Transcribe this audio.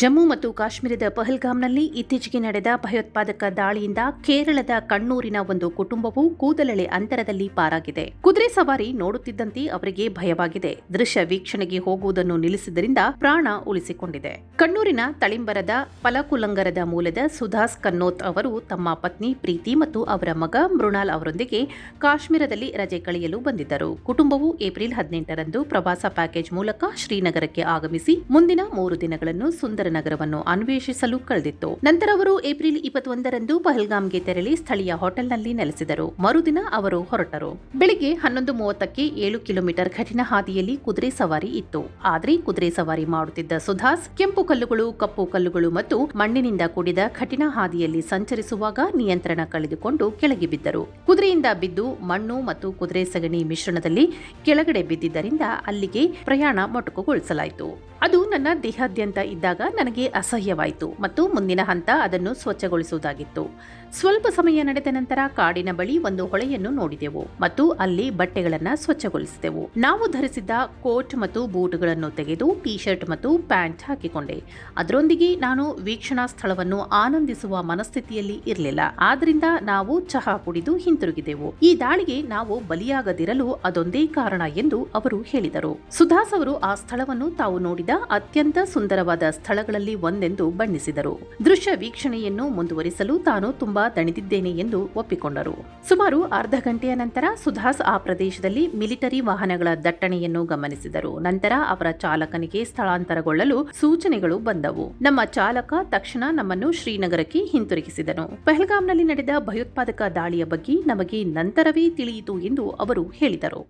ಜಮ್ಮು ಮತ್ತು ಕಾಶ್ಮೀರದ ಪಹಲ್ಗಾಮ್ನಲ್ಲಿ ಇತ್ತೀಚೆಗೆ ನಡೆದ ಭಯೋತ್ಪಾದಕ ದಾಳಿಯಿಂದ ಕೇರಳದ ಕಣ್ಣೂರಿನ ಒಂದು ಕುಟುಂಬವು ಕೂದಲೆಳೆ ಅಂತರದಲ್ಲಿ ಪಾರಾಗಿದೆ. ಕುದುರೆ ಸವಾರಿ ನೋಡುತ್ತಿದ್ದಂತೆ ಅವರಿಗೆ ಭಯವಾಗಿದೆ. ದೃಶ್ಯ ವೀಕ್ಷಣೆಗೆ ಹೋಗುವುದನ್ನು ನಿಲ್ಲಿಸಿದ್ದರಿಂದ ಪ್ರಾಣ ಉಳಿಸಿಕೊಂಡಿದೆ. ಕಣ್ಣೂರಿನ ತಳಿಂಬರದ ಪಲಕುಲಂಗರದ ಮೂಲದ ಸುಧಾಸ್ ಕನ್ನೋತ್ ಅವರು ತಮ್ಮ ಪತ್ನಿ ಪ್ರೀತಿ ಮತ್ತು ಅವರ ಮಗ ಮೃಣಾಲ್ ಅವರೊಂದಿಗೆ ಕಾಶ್ಮೀರದಲ್ಲಿ ರಜೆ ಕಳೆಯಲು ಬಂದಿದ್ದರು. ಕುಟುಂಬವು ಏಪ್ರಿಲ್ ಹದಿನೆಂಟರಂದು ಪ್ರವಾಸ ಪ್ಯಾಕೇಜ್ ಮೂಲಕ ಶ್ರೀನಗರಕ್ಕೆ ಆಗಮಿಸಿ ಮುಂದಿನ ಮೂರು ದಿನಗಳನ್ನು ಸುಂದರ ನಗರವನ್ನು ಅನ್ವೇಷಿಸಲು ಕಳೆದಿತ್ತು. ನಂತರ ಅವರು ಏಪ್ರಿಲ್ ಇಪ್ಪತ್ತೊಂದರಂದು ಪಹಲ್ಗಾಮ್ಗೆ ತೆರಳಿ ಸ್ಥಳೀಯ ಹೋಟೆಲ್ನಲ್ಲಿ ನೆಲೆಸಿದರು. ಮರುದಿನ ಅವರು ಹೊರಟರು. ಬೆಳಿಗ್ಗೆ ಹನ್ನೊಂದು ಮೂವತ್ತಕ್ಕೆ ಏಳು ಕಿಲೋಮೀಟರ್ ಕಠಿಣ ಹಾದಿಯಲ್ಲಿ ಕುದುರೆ ಸವಾರಿ ಇತ್ತು. ಆದರೆ ಕುದುರೆ ಸವಾರಿ ಮಾಡುತ್ತಿದ್ದ ಸುಧಾಸ್ ಕೆಂಪು ಕಲ್ಲುಗಳು, ಕಪ್ಪು ಕಲ್ಲುಗಳು ಮತ್ತು ಮಣ್ಣಿನಿಂದ ಕೂಡಿದ ಕಠಿಣ ಹಾದಿಯಲ್ಲಿ ಸಂಚರಿಸುವಾಗ ನಿಯಂತ್ರಣ ಕಳೆದುಕೊಂಡು ಕೆಳಗೆ ಬಿದ್ದರು. ಕುದುರೆಯಿಂದ ಬಿದ್ದು ಮಣ್ಣು ಮತ್ತು ಕುದುರೆ ಸಗಣಿ ಮಿಶ್ರಣದಲ್ಲಿ ಕೆಳಗಡೆ ಬಿದ್ದಿದ್ದರಿಂದ ಅಲ್ಲಿಗೆ ಪ್ರಯಾಣ ಮೊಟಕುಗೊಳಿಸಲಾಯಿತು. ಅದು ನನ್ನ ದೇಹಾದ್ಯಂತ ಇದ್ದಾಗ ನನಗೆ ಅಸಹ್ಯವಾಯಿತು ಮತ್ತು ಮುಂದಿನ ಹಂತ ಅದನ್ನು ಸ್ವಚ್ಛಗೊಳಿಸುವುದಾಗಿತ್ತು. ಸ್ವಲ್ಪ ಸಮಯ ನಡೆದ ನಂತರ ಕಾಡಿನ ಬಳಿ ಒಂದು ಹೊಳೆಯನ್ನು ನೋಡಿದೆವು ಮತ್ತು ಅಲ್ಲಿ ಬಟ್ಟೆಗಳನ್ನು ಸ್ವಚ್ಛಗೊಳಿಸಿದೆವು. ನಾವು ಧರಿಸಿದ್ದ ಕೋಟ್ ಮತ್ತು ಬೂಟ್ಗಳನ್ನು ತೆಗೆದು ಟಿ ಶರ್ಟ್ ಮತ್ತು ಪ್ಯಾಂಟ್ ಹಾಕಿಕೊಂಡೆ. ಅದರೊಂದಿಗೆ ನಾನು ವೀಕ್ಷಣಾ ಸ್ಥಳವನ್ನು ಆನಂದಿಸುವ ಮನಸ್ಥಿತಿಯಲ್ಲಿ ಇರಲಿಲ್ಲ. ಆದ್ರಿಂದ ನಾವು ಚಹಾ ಕುಡಿದು ಹಿಂತಿರುಗಿದೆವು. ಈ ದಾಳಿಗೆ ನಾವು ಬಲಿಯಾಗದಿರಲು ಅದೊಂದೇ ಕಾರಣ ಎಂದು ಅವರು ಹೇಳಿದರು. ಸುಧಾಸ್ ಅವರು ಆ ಸ್ಥಳವನ್ನು ತಾವು ನೋಡಿದ ಅತ್ಯಂತ ಸುಂದರವಾದ ಸ್ಥಳಗಳಲ್ಲಿ ಒಂದೆಂದು ಬಣ್ಣಿಸಿದರು. ದೃಶ್ಯ ವೀಕ್ಷಣೆಯನ್ನು ಮುಂದುವರಿಸಲು ತಾನು ತುಂಬಾ ದಣಿದಿದ್ದೇನೆ ಎಂದು ಒಪ್ಪಿಕೊಂಡರು. ಸುಮಾರು ಅರ್ಧ ಗಂಟೆಯ ನಂತರ ಸುಧಾಸ್ ಆ ಪ್ರದೇಶದಲ್ಲಿ ಮಿಲಿಟರಿ ವಾಹನಗಳ ದಟ್ಟಣೆಯನ್ನು ಗಮನಿಸಿದರು. ನಂತರ ಅವರ ಚಾಲಕನಿಗೆ ಸ್ಥಳಾಂತರಗೊಳ್ಳಲು ಸೂಚನೆಗಳು ಬಂದವು. ನಮ್ಮ ಚಾಲಕ ತಕ್ಷಣ ನಮ್ಮನ್ನು ಶ್ರೀನಗರಕ್ಕೆ ಹಿಂತಿರುಗಿಸಿದನು. ಪಹಲ್ಗಾಮ್ನಲ್ಲಿ ನಡೆದ ಭಯೋತ್ಪಾದಕ ದಾಳಿಯ ಬಗ್ಗೆ ನಮಗೆ ನಂತರವೇ ತಿಳಿಯಿತು ಎಂದು ಅವರು ಹೇಳಿದರು.